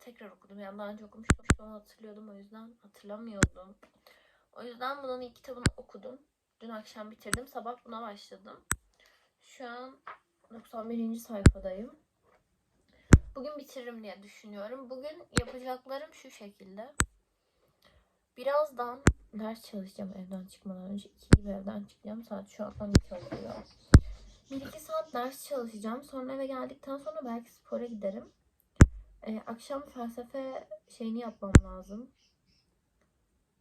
Tekrar okudum. Yani daha önce okumuştum. Onu hatırlıyordum o yüzden hatırlamıyordum. O yüzden bunun ilk kitabını okudum. Dün akşam bitirdim. Sabah buna başladım. Şu an 91. sayfadayım. Bugün bitiririm diye düşünüyorum. Bugün yapacaklarım şu şekilde. Birazdan ders çalışacağım evden çıkmadan önce. 2 gibi evden çıkacağım. Saat şu an 12 oluyor. 1-2 saat ders çalışacağım. Sonra eve geldikten sonra belki spora giderim. Ee, akşam felsefe şeyini yapmam lazım.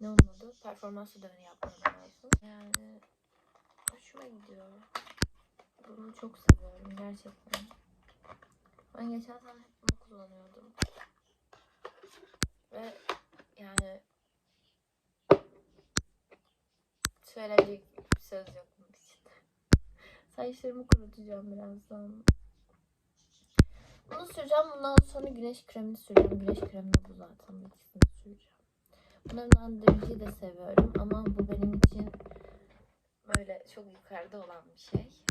Ne onun adı? Performans ödevini yapmam lazım. Yani hoşuma gidiyor. Bunu çok seviyorum gerçekten. Ben geçen sene hep bunu kullanıyordum. Ve yani söyleyecek bir söz yok bunun için. Saçlarımı kurutacağım birazdan. Bunu süreceğim. Bundan sonra güneş kremini süreceğim. Güneş kremi de bu zaten. İkisini süreceğim. Andırıcıyı da seviyorum. Ama bu benim için böyle çok yukarıda olan bir şey.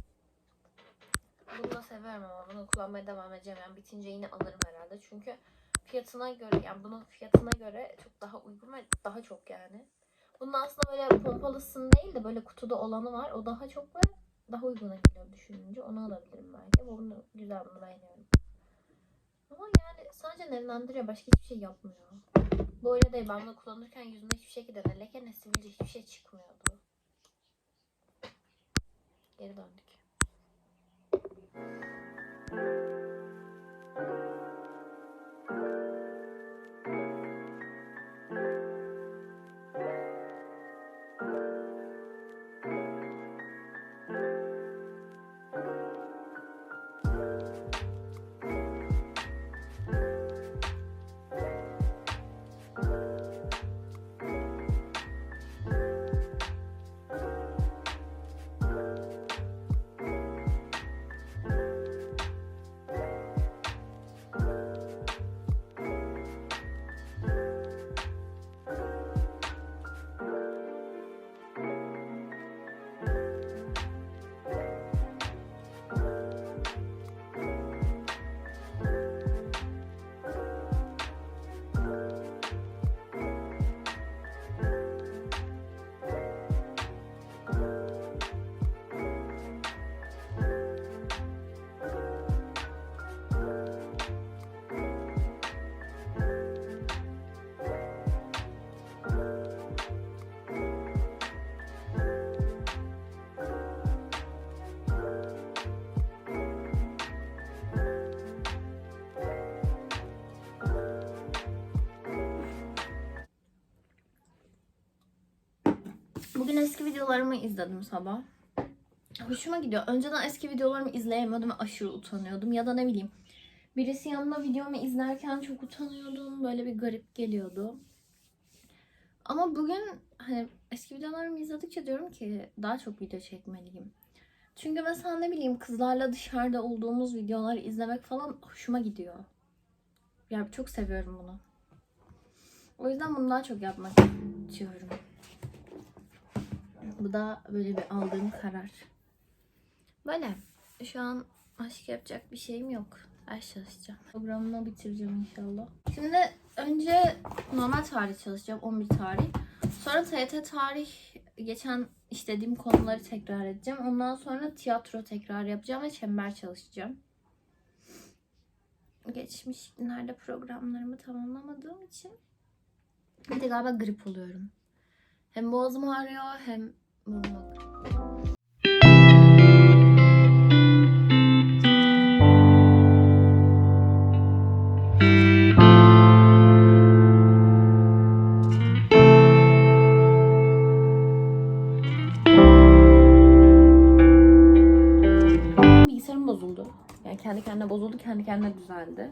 Bunu da seviyorum ama bunu kullanmaya devam edeceğim. Yani bitince yine alırım herhalde. Çünkü fiyatına göre yani bunun fiyatına göre çok daha uygun ve daha çok yani. Bunun aslında böyle pompalısını değil de böyle kutuda olanı var. O daha çok ve daha uyguna geliyor düşününce. Onu alabilirim belki. Bu bunu güzel bunu beğeniyorum. Ama yani sadece nemlendiriyor. Başka hiçbir şey yapmıyor. Bu öyle değil. Ben bunu kullanırken yüzümde hiçbir şekilde ne leke ne hiçbir şey çıkmıyordu. Geri döndük. Bugün eski videolarımı izledim sabah. Hoşuma gidiyor. Önceden eski videolarımı izleyemiyordum ve aşırı utanıyordum. Ya da ne bileyim. Birisi yanımda videomu izlerken çok utanıyordum. Böyle bir garip geliyordu. Ama bugün hani eski videolarımı izledikçe diyorum ki daha çok video çekmeliyim. Çünkü mesela ne bileyim kızlarla dışarıda olduğumuz videoları izlemek falan hoşuma gidiyor. Ya çok seviyorum bunu. O yüzden bunu daha çok yapmak istiyorum. Bu da böyle bir aldığım karar. Böyle. Şu an başka yapacak bir şeyim yok. Ders çalışacağım. Programımı bitireceğim inşallah. Şimdi önce normal tarih çalışacağım. 11 tarih. Sonra TYT tarih geçen işlediğim konuları tekrar edeceğim. Ondan sonra tiyatro tekrar yapacağım ve çember çalışacağım. Geçmiş günlerde programlarımı tamamlamadığım için bir de galiba grip oluyorum. Hem boğazım ağrıyor hem Mumluk. Bozuldu. Yani kendi kendine bozuldu, kendi kendine düzeldi.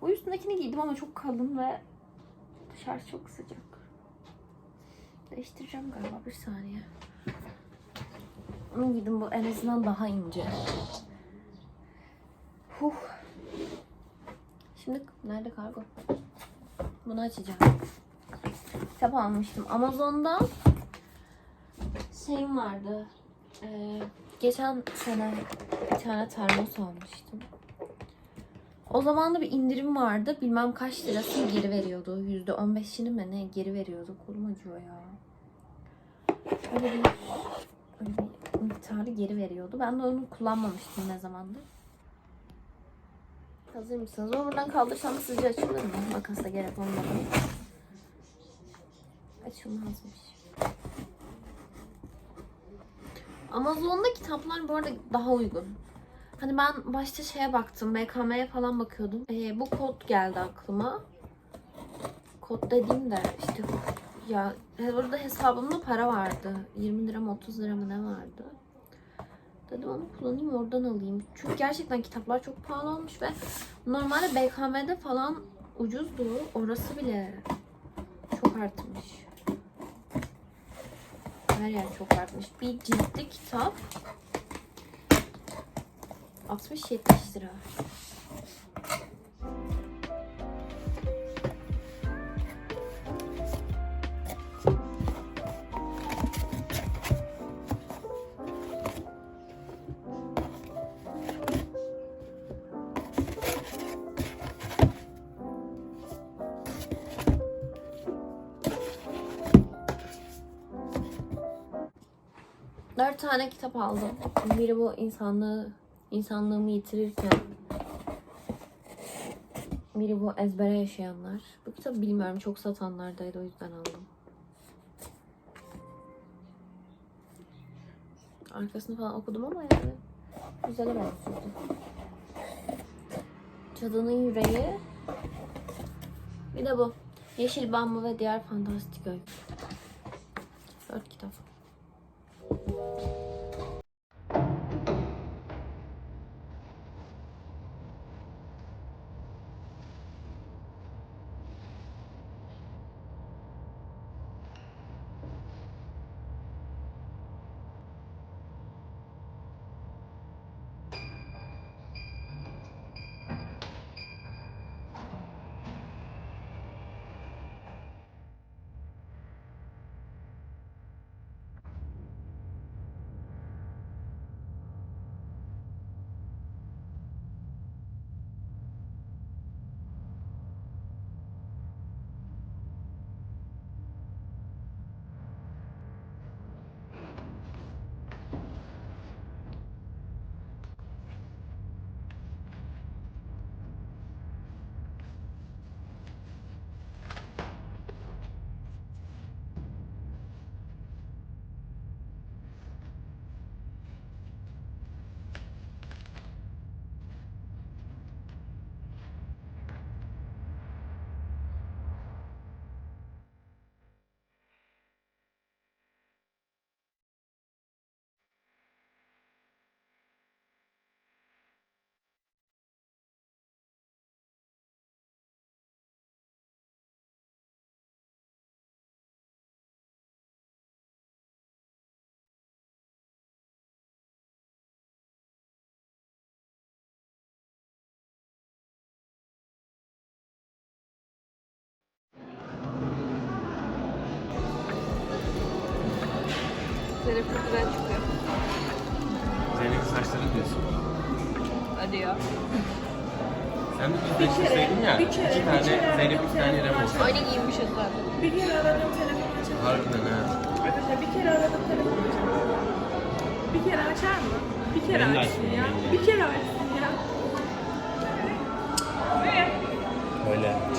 Bu üstündekini giydim ama çok kalın ve dışarı çok sıcak. Değiştireceğim galiba bir saniye. Bunu giydim bu en azından daha ince. Huh. Şimdi nerede kargo? Bunu açacağım. Kitap almıştım. Amazon'da şeyim vardı. Ee, geçen sene bir tane termos almıştım. O zaman da bir indirim vardı. Bilmem kaç lirasını geri veriyordu. Yüzde on beşini mi ne geri veriyordu. Kolum acıyor ya. Öyle bir, öyle bir miktarı geri veriyordu. Ben de onu kullanmamıştım ne zamandır. Hazır mısınız? Onu buradan kaldırsam sizce açılır mı? Makasa gerek olmadan. Açılmazmış. Amazon'da kitaplar bu arada daha uygun. Hani ben başta şeye baktım, BKM'ye falan bakıyordum. Ee, bu kod geldi aklıma. Kod dediğim de işte ya orada hesabımda para vardı. 20 lira mı 30 lira mı ne vardı. Dedim onu kullanayım oradan alayım. Çünkü gerçekten kitaplar çok pahalı olmuş ve normalde BKM'de falan ucuzdu. Orası bile çok artmış. Her yer çok artmış. Bir ciltli kitap 60-70 lira. Dört tane kitap aldım. Biri bu insanlığı, insanlığımı yitirirken. Biri bu ezbere yaşayanlar. Bu kitabı bilmiyorum çok satanlardaydı o yüzden aldım. Arkasını falan okudum ama yani güzele benziyordu. Cadının Yüreği. Bir de bu. Yeşil Bambu ve Diğer Fantastik Öykü. Dört kitap. Çok güzel çıkıyor. Zeynep'in saçları diyorsun. Hadi ya. Sen de biz değiştirseydin ya. bir kere- iki bir tane kere Zeynep, iki tane İrem olsun. Aynı giyinmişiz zaten. Bir kere aradım telefon açar. Harbiden ha. Arkadaşlar bir kere aradım telefon açar. Bir kere açar mı? Bir kere Ben de açsın açmam, ya. ben de. Bir kere açsın ya. Öyle çağırın.